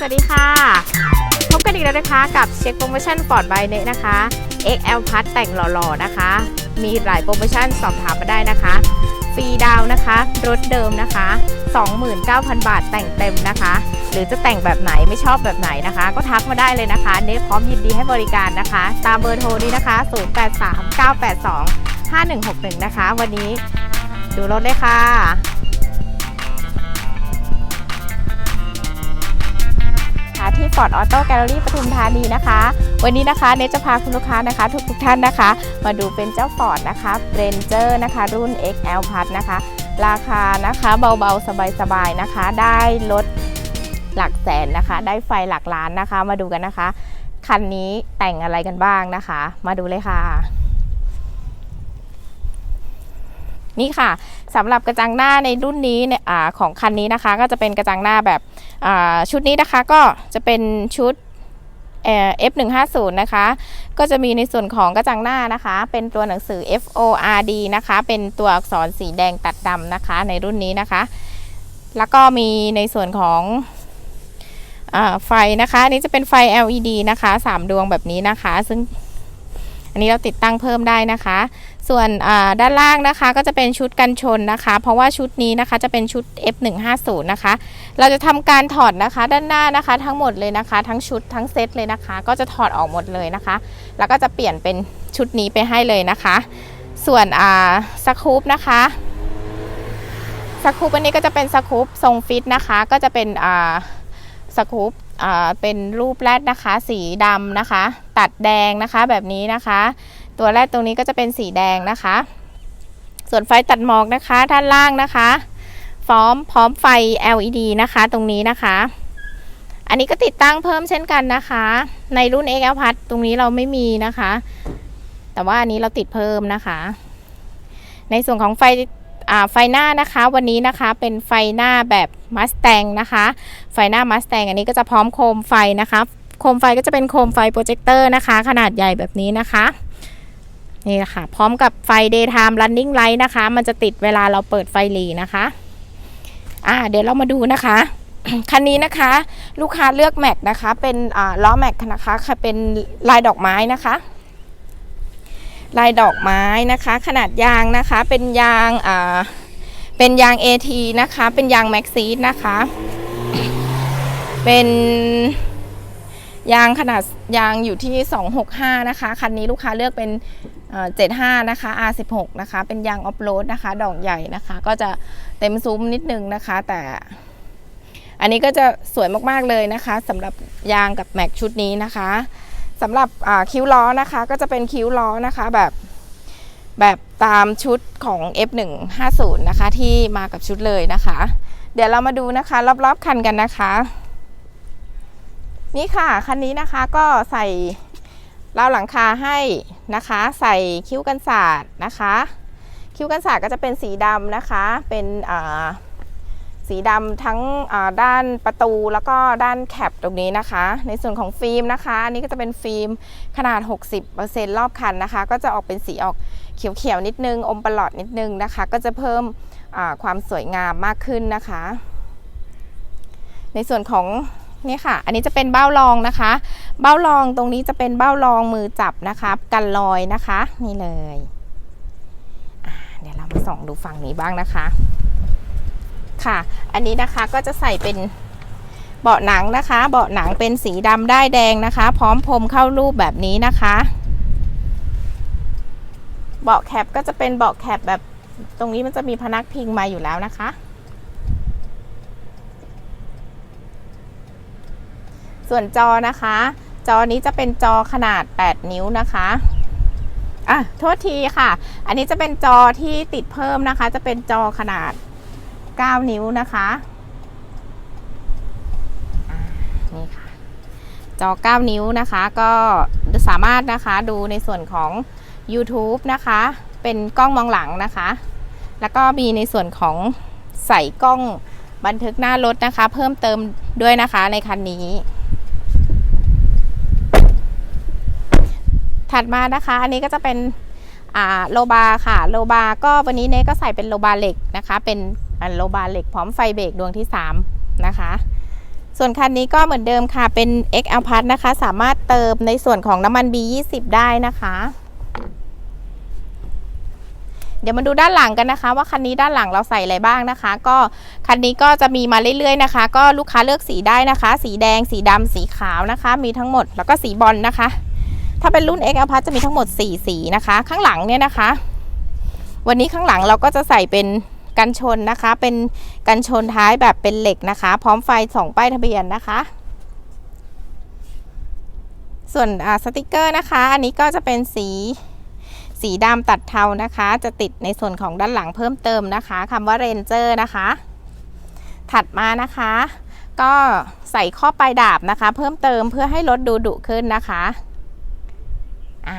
สวัสดีค่ะ พบกันอีกแล้วนะคะกับเช็คโปรโมชั่นฟอร์ดไบเนนะคะ XL พัดแต่งหล่อๆนะคะ มีหลายโปรโมชั่นสอบถามมาได้นะคะ ฟรีดาวนะคะ รถเดิมนะคะ 29,000 บาทแต่งเต็มนะคะ หรือจะแต่งแบบไหนไม่ชอบแบบไหนนะคะ ก็ทักมาได้เลยนะคะเนฟพร้อมยินดีให้บริการนะคะ ตามเบอร์โทรนี้นะคะ 083982 5161 นะคะ วันนี้ดูรถเลยค่ะ ฟอร์ดออโต้แกลเลอรี่ปทุมธานีนะคะ วันนี้นะคะเนจะพาคุณลูกค้านะคะ ทุกทุกๆท่านนะคะ มาดูเป็นเจ้าฟอร์ดนะคะเบนเจอร์นะคะ รุ่น XL Plus นะคะ ราคานะคะเบาๆ สบายๆนะคะ ได้ลดหลักแสนนะคะ ได้ไฟหลักล้านนะคะ มาดูกันนะคะ คันนี้แต่งอะไรกันบ้างนะคะ มาดูเลยค่ะ นี่ค่ะสำหรับกระจังหน้าในรุ่นนี้เนี่ยอของคันนี้นะคะ ก็จะเป็นกระจังหน้าแบบชุดนี้นะคะก็จะเป็นชุด F150 นะคะ ก็จะมีในส่วนของกระจังหน้านะคะ เป็นตัวหนังสือ FORD นะคะ เป็นตัวอักษรสีแดงตัดดำนะคะ ในรุ่นนี้นะคะ แล้วก็มีในส่วนของอไฟนะคะนนี้จะเป็นไฟ LED นะคะ 3 ดวงแบบนี้นะคะ ซึ่งอันนี้เราติดตั้งเพิ่มได้นะคะ ส่วนด้านล่างนะคะก็จะเป็นชุดกันชนนะคะ เพราะว่าชุดนี้นะคะจะเป็นชุด F150 นะคะ เราจะทำการถอดนะคะด้านหน้านะคะทั้งหมดเลยนะคะ ทั้งชุดทั้งเซตเลยนะคะ ก็จะถอดออกหมดเลยนะคะ แล้วก็จะเปลี่ยนเป็นชุดนี้ไปให้เลยนะคะ ส่วนอ่าสครูปนะคะสครูปอันนี้ก็จะเป็นสครูปทรงฟิตนะคะ ก็จะเป็นอ่าสครูปอ่าเป็นรูปแรดนะคะ สีดำนะคะ ตัดแดงนะคะแบบนี้นะคะ ตัวแรกตรงนี้ก็จะเป็นสีแดงนะคะ ส่วนไฟตัดหมอกนะคะด้านล่างนะคะพร้อมพร้อมไฟ LED นะคะ ตรงนี้นะคะ อันนี้ก็ติดตั้งเพิ่มเช่นกันนะคะ ในรุ่น XL Plus ตรงนี้เราไม่มีนะคะ แต่ว่าอันนี้เราติดเพิ่มนะคะ ในส่วนของไฟไฟหน้านะคะวันนี้นะคะเป็นไฟหน้าแบบ Mustang นะคะ ไฟหน้า Mustang อันนี้ก็จะพร้อมโคมไฟนะคะ โคมไฟก็จะเป็นโคมไฟโปรเจคเตอร์นะคะ ขนาดใหญ่แบบนี้นะคะ นี่แหละค่ะ พร้อมกับไฟ daytime running light นะคะ มันจะติดเวลาเราเปิดไฟหลีนะคะ อ่า เดี๋ยวเรามาดูนะคะ คันนี้นะคะ ลูกค้าเลือกแม็กนะคะ เป็นอ่าล้อแม็กนะคะคเป็นลายดอกไม้นะคะ ลายดอกไม้นะคะ ขนาดยางนะคะ เป็นยางอ่าเป็นยาง AT นะคะ เป็นยางแม็กซีดนะคะ เป็นยางขนาดยางอยู่ที่ 265 นะคะ คันนี้ลูกค้าเลือกเป็น 75 นะคะ R16 นะคะ เป็นยางออฟโรดนะคะ ดอกใหญ่นะคะ ก็จะเต็มซุ้มนิดนึงนะคะ แต่อันนี้ก็จะสวยมากๆเลยนะคะสำหรับยางกับแม็กชุดนี้นะคะสำหรับคิ้วล้อนะคะ ก็จะเป็นคิ้วล้อนะคะแบบแบบตามชุดของ F150 นะคะ ที่มากับชุดเลยนะคะ เดี๋ยวเรามาดูนะคะ รอบๆคันกันนะคะ นี่ค่ะ คันนี้นะคะก็ใส่ ราวหลังคาให้นะคะ ใส่คิ้วกันศาสตร์นะคะ คิ้วกันศาสตร์ก็จะเป็นสีดำนะคะ เป็นสีดำทั้งด้านประตูแล้วก็ด้านแคปตรงนี้นะคะ ในส่วนของฟิล์มนะคะ อันนี้ก็จะเป็นฟิล์มขนาด 60%รอบคันนะคะ ก็จะออกเป็นสีออกเขียวๆนิดนึง อมประหลอดนิดนึงนะคะ ก็จะเพิ่มความสวยงามมากขึ้นนะคะ ในส่วนของ นี่ค่ะ อันนี้จะเป็นเบ้ารองนะคะ เบ้ารองตรงนี้จะเป็นเบ้ารองมือจับนะคะกันรอยนะคะ นี่เลยเดี๋ยวเรามาส่องดูฝั่งนี้บ้างนะคะ ค่ะ อันนี้นะคะก็จะใส่เป็นเบาะหนังนะคะ เบาะหนังเป็นสีดำได้แดงนะคะ พร้อมพรมเข้ารูปแบบนี้นะคะ เบาะแคปก็จะเป็นเบาะแคปแบบตรงนี้มันจะมีพนักพิงมาอยู่แล้วนะคะ ส่วนจอนะคะ จอนี้จะเป็นจอขนาด 8 นิ้วนะคะอะโทษทีค่ะ อันนี้จะเป็นจอที่ติดเพิ่มนะคะ จะเป็นจอขนาด 9 นิ้วนะคะอ่านี่ค่ะ จอ 9 นิ้วนะคะ ก็สามารถนะคะดูในส่วนของ YouTube นะคะ เป็นกล้องมองหลังนะคะ แล้วก็มีในส่วนของใส่กล้องบันทึกหน้ารถนะคะ เพิ่มเติมด้วยนะคะในคันนี้ ถัดมานะคะ อันนี้ก็จะเป็นโลบาค่ะ โลบาก็วันนี้เนก็ใส่เป็นโลบาเหล็กนะคะ เป็นโลบาเหล็กพร้อมไฟเบรกดวงที่ 3 นะคะ ส่วนคันนี้ก็เหมือนเดิมค่ะ เป็น XL Plus นะคะ สามารถเติมในส่วนของน้ำมัน B20 ได้นะคะ เดี๋ยวมาดูด้านหลังกันนะคะ ว่าคันนี้ด้านหลังเราใส่อะไรบ้างนะคะ ก็คันนี้ก็จะมีมาเรื่อยๆนะคะ ก็ลูกค้าเลือกสีได้นะคะ สีแดง สีดำสีขาวนะคะ มีทั้งหมดแล้วก็สีบอลนะคะ ถ้าเป็นรุ่น XL Plus จะมีทั้งหมด 4 สีนะคะ ข้างหลังเนี่ยนะคะ วันนี้ข้างหลังเราก็จะใส่เป็นกันชนนะคะ เป็นกันชนท้ายแบบเป็นเหล็กนะคะ พร้อมไฟสองป้ายทะเบียนนะคะ ส่วนสติกเกอร์นะคะ อันนี้ก็จะเป็นสีสีดำตัดเทานะคะ จะติดในส่วนของด้านหลังเพิ่มเติมนะคะคำว่าเรนเจอร์นะคะ ถัดมานะคะ ก็ใส่ข้อปลายดาบนะคะ เพิ่มเติมเพื่อให้รถดูดุขึ้นนะคะ อะ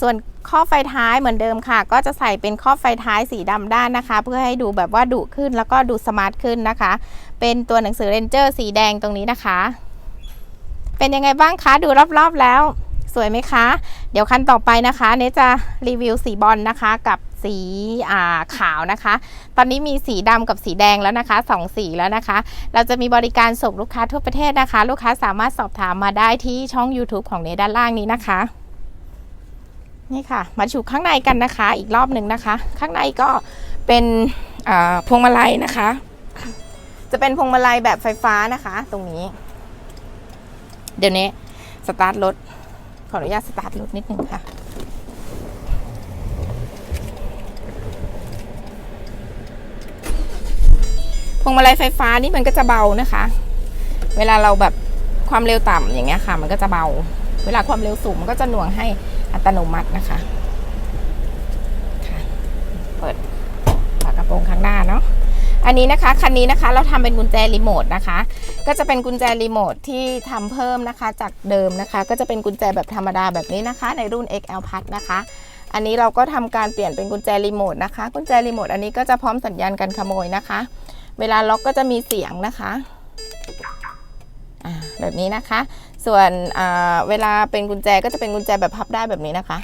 ส่วนข้อไฟท้ายเหมือนเดิมค่ะ ก็จะใส่เป็นข้อไฟท้ายสีดำด้านนะคะ เพื่อให้ดูแบบว่าดุขึ้นแล้วก็ดูสมาร์ทขึ้นนะคะ เป็นตัวหนังสือเรนเจอร์สีแดงตรงนี้นะคะ เป็นยังไงบ้างคะดูรอบๆแล้ว สวยไหมคะ เดี๋ยวคันต่อไปนะคะเนจะรีวิวสีบอลนะคะกับสีาขาวนะคะ ตอนนี้มีสีดำกับสีแดงแล้วนะคะสองสีแล้วนะคะ เราจะมีบริการส่งลูกค้าทั่วประเทศนะคะ ลูกค้าสามารถสอบถามมาได้ที่ช่อง YouTube ของเนด้านล่างนี้นะคะ นี่ค่ะ มาชูข้างในกันนะคะ อีกรอบหนึ่งนะคะ ข้างในก็เป็นพวงมาลัยนะคะ จะเป็นพวงมาลัยแบบไฟฟ้านะคะ ตรงนี้ เดี๋ยวนี้สตาร์ทรถขออนุญาตสตาร์ทรถนิดนึงค่ะพวงมาลัยไฟฟ้านี่มันก็จะเบานะคะ เวลาเราแบบความเร็วต่ำอย่างเงี้ยค่ะ มันก็จะเบา เวลาความเร็วสูงมันก็จะหน่วงให้ อัตโนมัตินะคะเปิดฝากระโปรงข้างหน้าเนาะอันนี้นะคะคันนี้นะคะเราทำเป็นกุญแจรีโมทนะคะ ก็จะเป็นกุญแจรีโมทที่ทำเพิ่มนะคะจากเดิมนะคะ ก็จะเป็นกุญแจแบบธรรมดาแบบนี้นะคะ ในรุ่น XL Plus นะคะ อันนี้เราก็ทำการเปลี่ยนเป็นกุญแจรีโมทนะคะ กุญแจรีโมทอันนี้ก็จะพร้อมสัญญาณการขโมยนะคะ เวลาล็อกก็จะมีเสียงนะคะ แบบนี้นะคะ ส่วนเวลาเป็นกุญแจก็จะเป็นกุญแจแบบพับได้แบบนี้นะคะ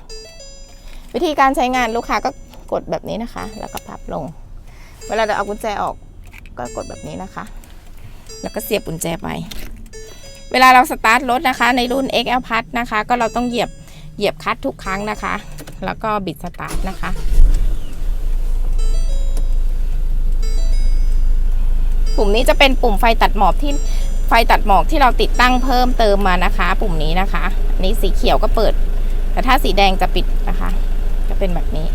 วิธีการใช้งานลูกค้าก็กดแบบนี้นะคะ แล้วก็พับลง เวลาเราเอากุญแจออกก็กดแบบนี้นะคะ แล้วก็เสียบกุญแจไป เวลาเราสตาร์ทรถนะคะ ในรุ่น XL Plus นะคะ ก็เราต้องเหยียบเหยียบคัตทุกครั้งนะคะ แล้วก็บิดสตาร์ทนะคะปุ่มนี้จะเป็นปุ่มไฟตัดหมอกที่ ไฟตัดหมอกที่เราติดตั้งเพิ่มเติมมานะคะ ปุ่มนี้นะคะอันนี้สีเขียวก็เปิด แต่ถ้าสีแดงจะปิดนะคะ จะเป็นแบบนี้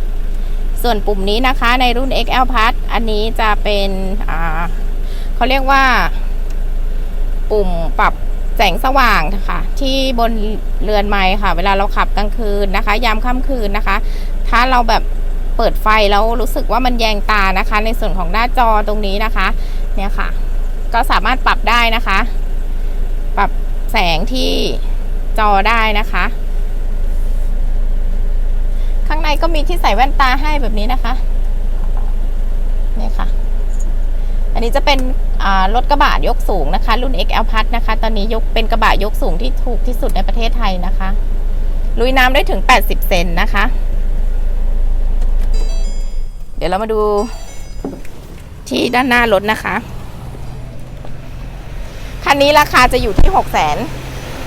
ส่วนปุ่มนี้นะคะในรุ่น XL Plus อันนี้จะเป็นอ่าเขาเรียกว่า ปุ่มปรับแสงสว่างค่ะที่บนเรือนไม้ค่ะ เวลาเราขับกลางคืนนะคะ ยามค่ำคืนนะคะ ถ้าเราแบบเปิดไฟแล้วรู้สึกว่ามันแยงตานะคะ ในส่วนของหน้าจอตรงนี้นะคะ เนี่ยค่ะ ก็สามารถปรับได้นะคะ ปรับแสงที่จอได้นะคะ ข้างในก็มีที่ใส่แว่นตาให้แบบนี้นะคะนี่ค่ะ อันนี้จะเป็นรถกระบะยกสูงนะคะ รุ่น XL Plus นะคะ ตอนนี้ยกเป็นกระบะยกสูงที่ถูกที่สุดในประเทศไทยนะคะ ลุยน้ำได้ถึง 80 เซนนะคะ เดี๋ยวเรามาดูที่ด้านหน้ารถนะคะ คันนี้ราคาจะอยู่ที่6 6 6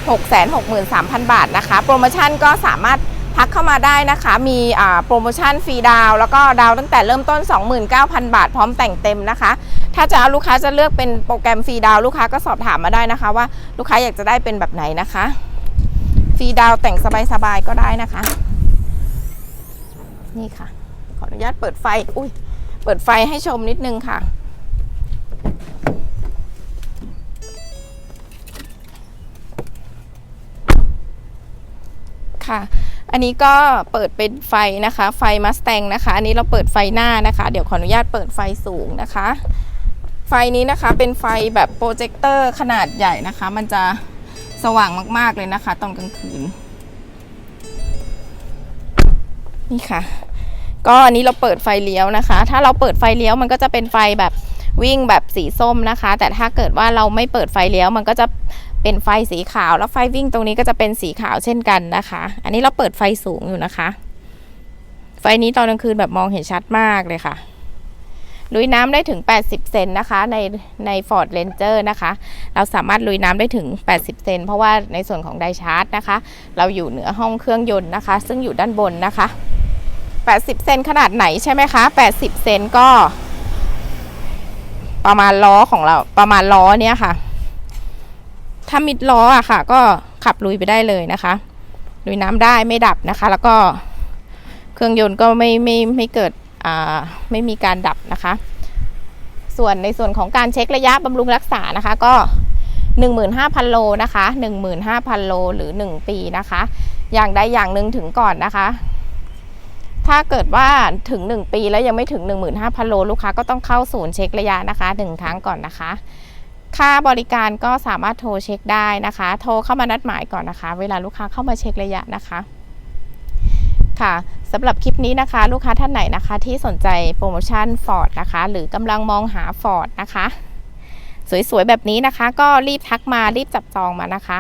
6 3 0 0 0 บาทนะคะ โปรโมชั่นก็สามารถทักเข้ามาได้นะคะ มีโปรโมชั่นฟรีดาว แล้วก็ดาวตั้งแต่เริ่มต้น 29,000 บาท พร้อมแต่งเต็มนะคะ ถ้าจะเอาลูกค้าจะเลือกเป็นโปรแกรมฟรีดาวลูกค้าก็สอบถามมาได้นะคะ ว่าลูกค้าอยากจะได้เป็นแบบไหนนะคะ ฟรีดาวแต่งสบายๆก็ได้นะคะ นี่ค่ะ ขออนุญาตเปิดไฟ อุ้ยเปิดไฟให้ชมนิดนึงค่ะ ค่ะ อันนี้ก็เปิดเป็นไฟนะคะ ไฟมัสแตงนะคะ อันนี้เราเปิดไฟหน้านะคะ เดี๋ยวขออนุญาตเปิดไฟสูงนะคะ ไฟนี้นะคะเป็นไฟแบบโปรเจคเตอร์ขนาดใหญ่นะคะ มันจะสว่างมากๆเลยนะคะ ตอนกลางคืน นี่ค่ะ ก็อันนี้เราเปิดไฟเลี้ยวนะคะ ถ้าเราเปิดไฟเลี้ยวมันก็จะเป็นไฟแบบวิ่งแบบสีส้มนะคะ แต่ถ้าเกิดว่าเราไม่เปิดไฟเลี้ยวมันก็จะ เป็นไฟสีขาวแล้วไฟวิ่งตรงนี้ก็จะเป็นสีขาวเช่นกันนะคะ อันนี้เราเปิดไฟสูงอยู่นะคะ ไฟนี้ตอนกลางคืนแบบมองเห็นชัดมากเลยค่ะลุยน้ำได้ถึง 80 เซนนะคะ ในใน Ford Ranger นะคะ เราสามารถลุยน้ำได้ถึง 80 เซน เพราะว่าในส่วนของไดชาร์จนะคะ เราอยู่เหนือห้องเครื่องยนต์นะคะ ซึ่งอยู่ด้านบนนะคะ 80 เซนขนาดไหนใช่ไหมคะ 80 เซนก็ ประมาณล้อของเราประมาณล้อเนี้ยค่ะ ถ้ามิดล้ออะค่ะ ก็ขับลุยไปได้เลยนะคะลุยน้ำได้ไม่ดับนะคะ แล้วก็เครื่องยนต์ก็ไม่ไม่ไม่เกิดอ่าไม่มีการดับนะคะ ส่วนในส่วนของการเช็คระยะบำรุงรักษานะคะ ก็ 15,000 โลนะคะ 15,000 โลหรือ 1 ปีนะคะ อย่างใดอย่างหนึ่งถึงก่อนนะคะถ้าเกิดว่าถึง 1 ปีแล้วยังไม่ถึง 15,000 โล ลูกค้าก็ต้องเข้าศูนย์เช็คระยะนะคะ 1 ครั้งก่อนนะคะ ค่าบริการก็สามารถโทรเช็คได้นะคะ โทรเข้ามานัดหมายก่อนนะคะ เวลาลูกค้าเข้ามาเช็คระยะนะคะ ค่ะสำหรับคลิปนี้นะคะ ลูกค้าท่านไหนนะคะ ที่สนใจโปรโมชั่น Ford นะคะ หรือกำลังมองหา Ford นะคะ สวยๆ แบบนี้นะคะ ก็รีบทักมารีบจับจองมานะคะ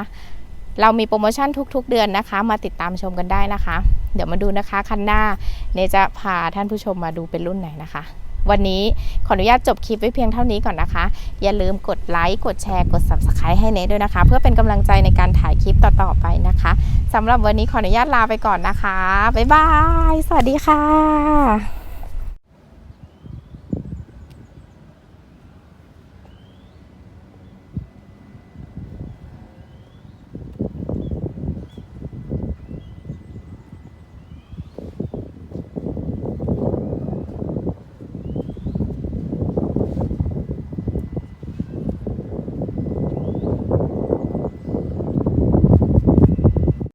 เรามีโปรโมชั่นทุกๆ เดือนนะคะ มาติดตามชมกันได้นะคะ เดี๋ยวมาดูนะคะคันหน้า เนจะพาท่านผู้ชมมาดูเป็นรุ่นไหนนะคะ วันนี้ขออนุญาตจบคลิปไว้เพียงเท่านี้ก่อนนะคะ อย่าลืมกดไลค์ กดแชร์ กด Subscribe ให้เนทด้วยนะคะ เพื่อเป็นกำลังใจในการถ่ายคลิปต่อๆไปนะคะสำหรับวันนี้ขออนุญาตลาไปก่อนนะคะ บ๊ายบาย สวัสดีค่ะ